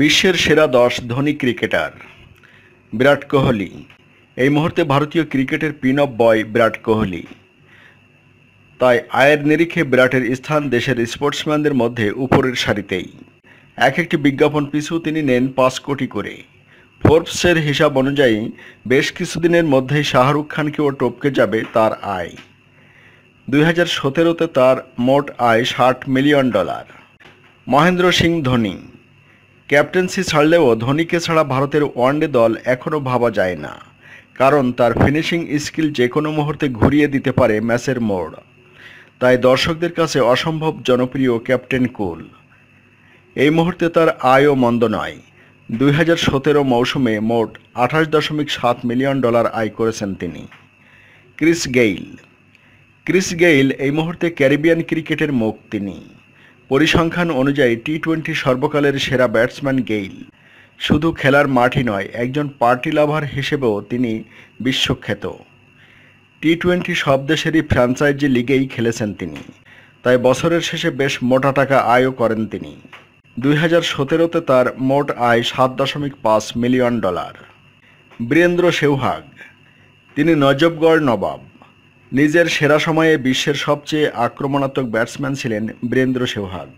বিশ্বের সেরা দশ ধনী ক্রিকেটার, বিরাট কোহলি। এই মুহূর্তে ভারতীয় ক্রিকেটের pin up boy Virat Kohli. তাই আয়ের নিরিখে বিরাটের স্থান দেশের স্পোর্টসম্যানদের মধ্যে উপরের সারিতেই। এক একটি বিজ্ঞাপন পিছু তিনি নেন পাঁচ কোটি করে। ফোর্বসের হিসাব অনুযায়ী, বেশ কিছুদিনের মধ্যেই শাহরুখ খানকেও টপকে যাবে তার আয়। দুই হাজার সতেরোতে তার মোট আয় ষাট million dollar. Mahendra Singh Dhoni captaincy ছাড়লেও ধোনিকে ছাড়া ভারতের ওয়ানডে দল এখনও ভাবা যায় না। কারণ তার ফিনিশিং স্কিল যে কোনো মুহূর্তে ঘুরিয়ে দিতে পারে ম্যাচের মোড়। তাই দর্শকদের কাছে অসম্ভব জনপ্রিয় ক্যাপ্টেন কুল। এই মুহূর্তে তার আয়ও মন্দ নয়। দুই হাজার সতেরো মৌসুমে মোট আঠাশ দশমিক সাত মিলিয়ন ডলার আয় করেছেন তিনি। Chris Gayle. ক্রিস গেইল এই মুহূর্তে ক্যারিবিয়ান ক্রিকেটের মুখ তিনি। পরিসংখ্যান অনুযায়ী টি টোয়েন্টি সর্বকালের সেরা ব্যাটসম্যান গেইল। শুধু খেলার মাঠই নয়, একজন পার্টি লাভার হিসেবেও তিনি বিশ্বখ্যাত। টি টোয়েন্টি সব দেশেরই ফ্র্যাঞ্চাইজি লিগেই খেলেছেন তিনি। তাই বছরের শেষে বেশ মোটা টাকা আয়ও করেন তিনি। দুই হাজার সতেরোতে তার মোট আয় সাত দশমিক পাঁচ মিলিয়ন ডলার। বীরেন্দ্র সেহ্বাগ তিনি নজবগড় নবাব। নিজের সেরা সময়ে বিশ্বের সবচেয়ে আক্রমণাত্মক ব্যাটসম্যান ছিলেন বীরেন্দ্র সেহ্বাগ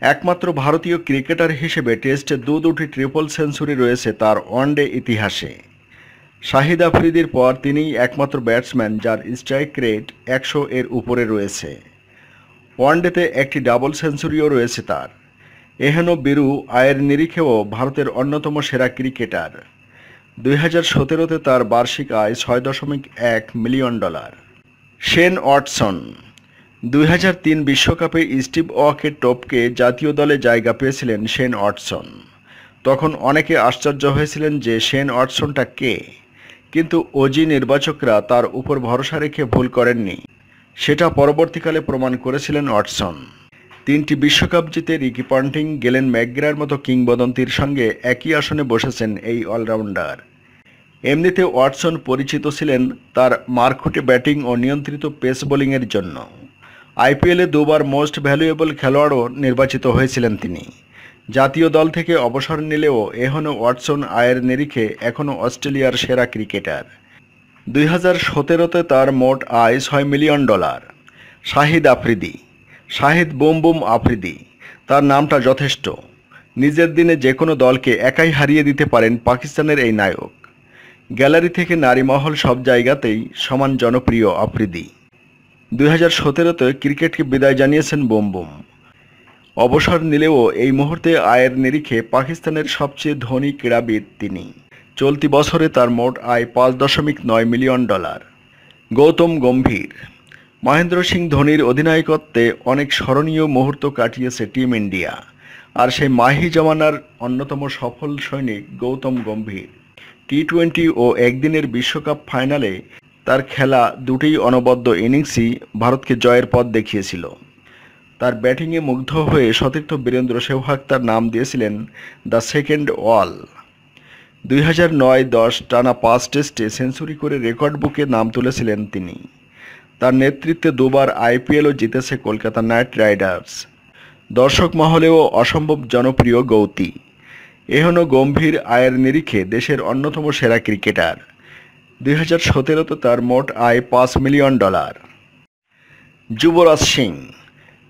একমাত্র ভারতীয় ক্রিকেটার হিসেবে টেস্টে দু দুটি ট্রিপল সেঞ্চুরি রয়েছে তার ওয়ানডে ইতিহাসে। শাহিদ আফ্রিদির পর তিনিই একমাত্র ব্যাটসম্যান যার স্ট্রাইক রেট একশো এর উপরে রয়েছে। ওয়ানডেতে একটি ডাবল সেঞ্চুরিও রয়েছে তার। এহেন বীরু আয়ের নিরিখেও ভারতের অন্যতম সেরা ক্রিকেটার। দুই হাজার সতেরোতে তার বার্ষিক আয় ছয় দশমিক এক মিলিয়ন ডলার। শেন ওয়াটসন, দুই বিশ্বকাপে স্টিভ ওয়াকের টপকে জাতীয় দলে জায়গা পেয়েছিলেন শেন ওয়াটসন। তখন অনেকে আশ্চর্য হয়েছিলেন যে শেন ওয়াটসনটা কে। কিন্তু ওজি নির্বাচকরা তার উপর ভরসা রেখে ভুল করেননি। সেটা পরবর্তীকালে প্রমাণ করেছিলেন ওয়াটসন। তিনটি বিশ্বকাপ জিতে রিকি পন্টিং, গেলেন ম্যাকগ্রার মতো কিংবদন্তির সঙ্গে একই আসনে বসেছেন এই অলরাউন্ডার। এমনিতে ওয়াটসন পরিচিত ছিলেন তার মারখুটে ব্যাটিং ও নিয়ন্ত্রিত পেস বোলিংয়ের জন্য। আইপিএলে দুবার মোস্ট ভ্যালুয়েবল খেলোয়াড়ও নির্বাচিত হয়েছিলেন তিনি। জাতীয় দল থেকে অবসর নিলেও এখনও ওয়াটসন আয়ের নিরিখে এখনও অস্ট্রেলিয়ার সেরা ক্রিকেটার। দুই হাজার সতেরোতে তার মোট আয় ছয় million dollar. Shahid Afridi. Shahid boom boom Afridi. তার নামটা যথেষ্ট। নিজের দিনে যে কোনো দলকে একাই হারিয়ে দিতে পারেন পাকিস্তানের এই নায়ক। গ্যালারি থেকে নারী মহল সব জায়গাতেই সমান জনপ্রিয় আফ্রিদি। দুই হাজার সতেরোতে ক্রিকেটকে বিদায় জানিয়েছেন বুম বুম অবসর নিলেও এই মুহূর্তে আয়ের নিরিখে পাকিস্তানের সবচেয়ে ধনী ক্রীড়াবিদ তিনি। চলতি বছরে তার মোট আয় পাঁচ দশমিক নয় মিলিয়ন ডলার। গৌতম গম্ভীর। মহেন্দ্র সিং ধোনির অধিনায়কত্বে অনেক স্মরণীয় মুহূর্ত কাটিয়েছে টিম ইন্ডিয়া। আর সেই মাহি জমানার অন্যতম সফল সৈনিক গৌতম গম্ভীর। টি টোয়েন্টি ও একদিনের বিশ্বকাপ ফাইনালে তার খেলা দুটিই অনবদ্য ইনিংসই ভারতকে জয়ের পথ দেখিয়েছিল। তার ব্যাটিংয়ে মুগ্ধ হয়ে সতীর্থ বীরেন্দ্র সেহ্বাগ তার নাম দিয়েছিলেন দ্য সেকেন্ড ওয়াল দুই হাজার নয় দশ টানা পাঁচ টেস্টে সেঞ্চুরি করে রেকর্ড বুকে নাম তুলেছিলেন তিনি। তার নেতৃত্বে দুবার আইপিএলও জিতেছে কলকাতা নাইট রাইডার্স। দর্শক মহলেও অসম্ভব জনপ্রিয় গৌতী। এহনো গম্ভীর আয়ের নিরিখে দেশের অন্যতম সেরা ক্রিকেটার। দুই হাজার তার মোট আয় পাঁচ মিলিয়ন ডলার। যুবরাজ সিং,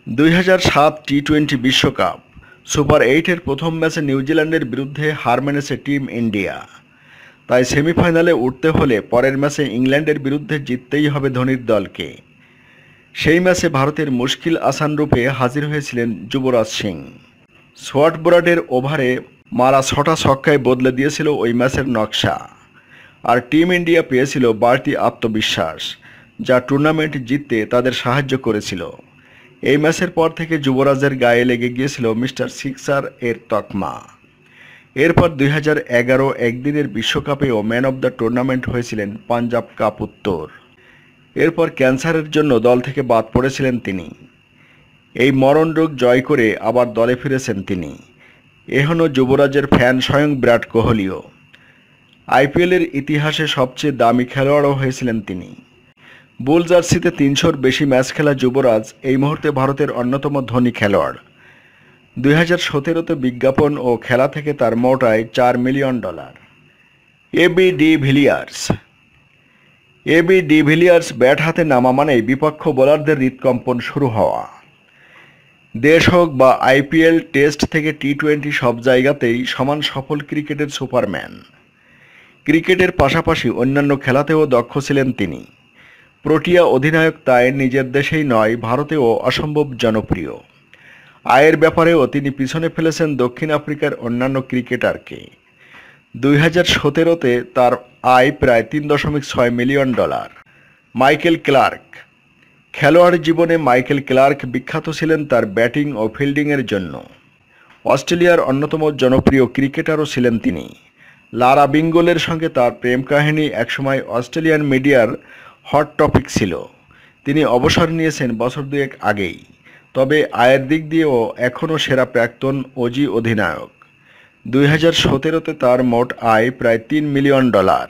দুই হাজার সাত টি টোয়েন্টি বিশ্বকাপ, সুপার এইটের প্রথম ম্যাচে নিউজিল্যান্ডের বিরুদ্ধে হার মেনেছে টিম ইন্ডিয়া। তাই সেমিফাইনালে উঠতে হলে পরের ম্যাচে ইংল্যান্ডের বিরুদ্ধে জিততেই হবে ধোনির দলকে। সেই ম্যাচে ভারতের মুশকিল আসান রূপে হাজির হয়েছিলেন যুবরাজ সিং। সোয়াট বোরাডের ওভারে মারা ছটা ছক্কায় বদলে দিয়েছিল ওই ম্যাচের নকশা। আর টিম ইন্ডিয়া পেয়েছিল বাড়তি আত্মবিশ্বাস, যা টুর্নামেন্ট জিততে তাদের সাহায্য করেছিল। এই ম্যাচের পর থেকে যুবরাজের গায়ে লেগে গিয়েছিল মিস্টার সিক্সার এর তকমা। এরপর দুই হাজার এগারো একদিনের বিশ্বকাপেও ম্যান অব দ্য টুর্নামেন্ট হয়েছিলেন পাঞ্জাব কাপ উত্তর। এরপর ক্যান্সারের জন্য দল থেকে বাদ পড়েছিলেন তিনি। এই মরণ রোগ জয় করে আবার দলে ফিরেছেন তিনি। এখনও যুবরাজের ফ্যান স্বয়ং বিরাট কোহলিও। আইপিএলের ইতিহাসে সবচেয়ে দামি খেলোয়াড়ও হয়েছিলেন তিনি। বুল জার্সিতে তিনশোর বেশি ম্যাচ খেলা যুবরাজ এই মুহূর্তে ভারতের অন্যতম ধনী খেলোয়াড়। দুই হাজার সতেরোতে বিজ্ঞাপন ও খেলা থেকে তার মোটায় চার million dollar. AB de Villiers. AB de Villiers bat হাতে নামা মানেই বিপক্ষ বোলারদের হৃৎকম্পন শুরু হওয়া। দেশ হোক বা আইপিএল, টেস্ট থেকে টি টোয়েন্টি সব জায়গাতেই সমান সফল ক্রিকেটের সুপারম্যান। ক্রিকেটের পাশাপাশি অন্যান্য খেলাতেও দক্ষ ছিলেন তিনি। প্রোটিয়া অধিনায়ক তাই নিজের দেশেই নয়, ভারতেও অসম্ভব জনপ্রিয়। আয়ের ব্যাপারেও তিনি পিছনে ফেলেছেন দক্ষিণ আফ্রিকার অন্যান্য ক্রিকেটারকে। দুই হাজার সতেরোতে তার আয় প্রায় তিন দশমিক ছয় মিলিয়ন ডলার। মাইকেল ক্লার্ক খেলোয়াড় জীবনে মাইকেল ক্লার্ক বিখ্যাত ছিলেন তার ব্যাটিং ও ফিল্ডিংয়ের জন্য। অস্ট্রেলিয়ার অন্যতম জনপ্রিয় ক্রিকেটারও ছিলেন তিনি। লারা বিঙ্গলের সঙ্গে তার প্রেম কাহিনী একসময় অস্ট্রেলিয়ান মিডিয়ার হট টপিক ছিল। তিনি অবসর নিয়েছেন বছর দুয়েক আগেই। তবে আয়ের দিক দিয়েও এখনও সেরা প্রাক্তন অজি অধিনায়ক। দুই হাজার সতেরোতে তার মোট আয় প্রায় তিন মিলিয়ন ডলার।